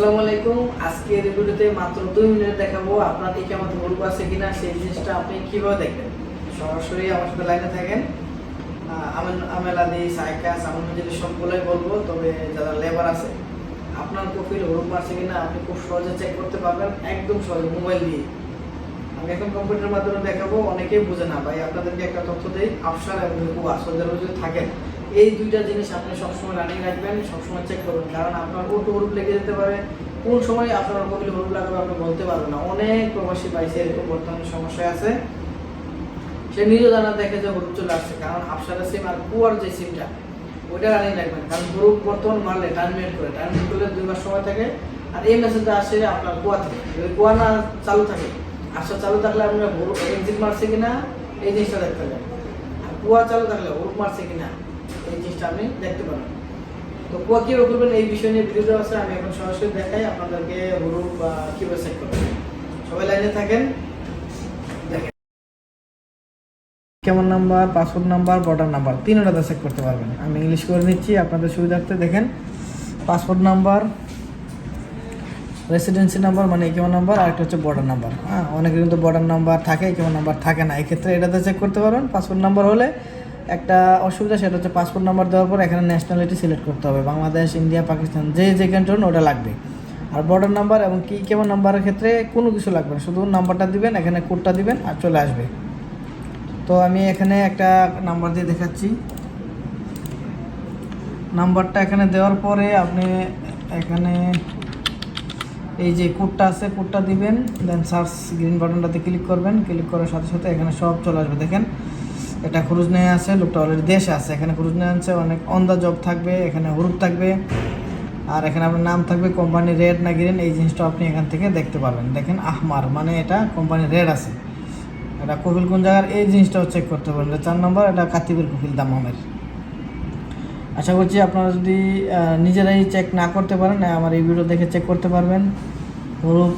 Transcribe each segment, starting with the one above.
আসসালামু আলাইকুম। আজকের ভিডিওতে মাত্র দুই মিনিট দেখাবো আপনার দিকে আমাদের গ্রুপ আছে কিনা, সেই জিনিসটা আপনি কীভাবে দেখবেন? সরাসরি আমার সাথে লাইনে থাকেন। আমেল আদি, সাইকাস আমার যদি সবগুলোই বলব, তবে যারা লেবার আছে, আপনার প্রোফাইল গ্রুপ আছে কিনা আপনি খুব সহজে চেক করতে পারবেন, একদম সহজে মোবাইল দিয়ে। আমি এখন কম্পিউটারের মাধ্যমে দেখাবো, অনেকেই বুঝে না। ভাই, আপনাদেরকে একটা তথ্য দেই, আফসার এবং হুকুয়া সৌদি যদি থাকেন এই দুইটা জিনিস আপনি সবসময় রানিং রাখবেন, সবসময় চেক করবেন কারণ আপনার ওটু হরুপ লেগে যেতে পারে। কোন সময় আপনার মোবাইল হরুপ লাগাবে আপনি বলতে পারবেন না। অনেক প্রবাসী পাইছে এরকম বর্তমানে সমস্যা আছে। সে নিজে জানা দেখে যে হরুপ চলে আসছে। কারণ আফসারের সিম আর কুয়ার যে সিমটা ওইটা রানিং রাখবেন। কারণ হরুপ বর্তমান মারলে টার্মিনেট করে। টার্মিনেট করলে দুই মাস সময় থাকে। আর এই মেসেজটা আসে আপনার কুয়া থেকে। যদি কুয়া না চালু থাকে আশা চালু থাকলে আপনার এক্সিট মারছে কিনা, এই জিনিসটা দেখতে পাবেন আর কুয়া চালু থাকলে হরুপ মারছে কিনা এই জিনিসটা আপনি দেখতে পাবেন তো কুয়া কীভাবে করবেন এই বিষয় নিয়ে ভিডিও দেওয়া আছে, আমি এখন সরাসরি দেখাই আপনাদেরকে হরুপ কীভাবে চেক করবেন। সবাই লাইনে থাকেন কেমন number passport number border number তিনটাতে check করতে পারবেন। আমি ইংলিশ করে নিচ্ছি, আপনাদের সুবিধার্থে দেখেন। পাসপোর্ট নাম্বার রেসিডেন্সি নাম্বার মানে কেমন নাম্বার আর একটা হচ্ছে বর্ডার নাম্বার। হ্যাঁ অনেকে কিন্তু বর্ডার নাম্বার থাকে কেমন নাম্বার থাকে না। এক্ষেত্রে এটাতে চেক করতে পারবেন পাসপোর্ট নাম্বার হলে একটা অসুবিধা সেটা হচ্ছে পাসপোর্ট নাম্বার দেওয়ার পর এখানে ন্যাশনালিটি সিলেক্ট করতে হবে। বাংলাদেশ, ইন্ডিয়া, পাকিস্তান, যে যে কান্ট্রি ওটা লাগবে। আর বর্ডার নাম্বার এবং কি কেমন নাম্বারের ক্ষেত্রে কোনো কিছু লাগবে না। শুধু নাম্বারটা দিবেন, এখানে কোডটা দিবেন আর চলে আসবে। তো আমি এখানে একটা নাম্বার দিয়ে দেখাচ্ছি। নাম্বারটা এখানে দেওয়ার পরে আপনি এখানে এই যে কোডটা আছে কোডটা দিবেন দেন সার্চ গ্রিন বাটনটাতে ক্লিক করবেন। ক্লিক করার সাথে সাথে এখানে সব চলে আসবে। দেখেন এটা খরচ নিয়ে আছে, লোকটা অলরেডি দেশে আছে, এখানে খরচ নিয়ে আছে অনেক অন দ্য জব থাকবে, এখানে হরুপ থাকবে, আর এখানে আপনার নাম থাকবে কোম্পানি রেড না গ্রিন এই জিনিসটা আপনি এখান থেকে দেখতে পারবেন। দেখেন আহমার মানে এটা কোম্পানি রেড আছে। এটা কপিল কোন জায়গার, এই জিনিসটাও চেক করতে পারেন চার নম্বর, এটা কাতিবের কপিল দামামের। আশা করছি আপনারা যদি নিজেরাই চেক না করতে পারেন, আমার এই ভিডিও দেখে চেক করতে পারবেন। হরুপ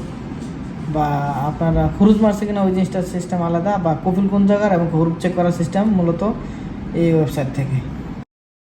বা আপনার খরুজ মারছে কিনা ওই জিনিসটার সিস্টেম আলাদা বা কপিল কোন জায়গার এবং খরুজ চেক করার সিস্টেম মূলত এই ওয়েবসাইট থেকে।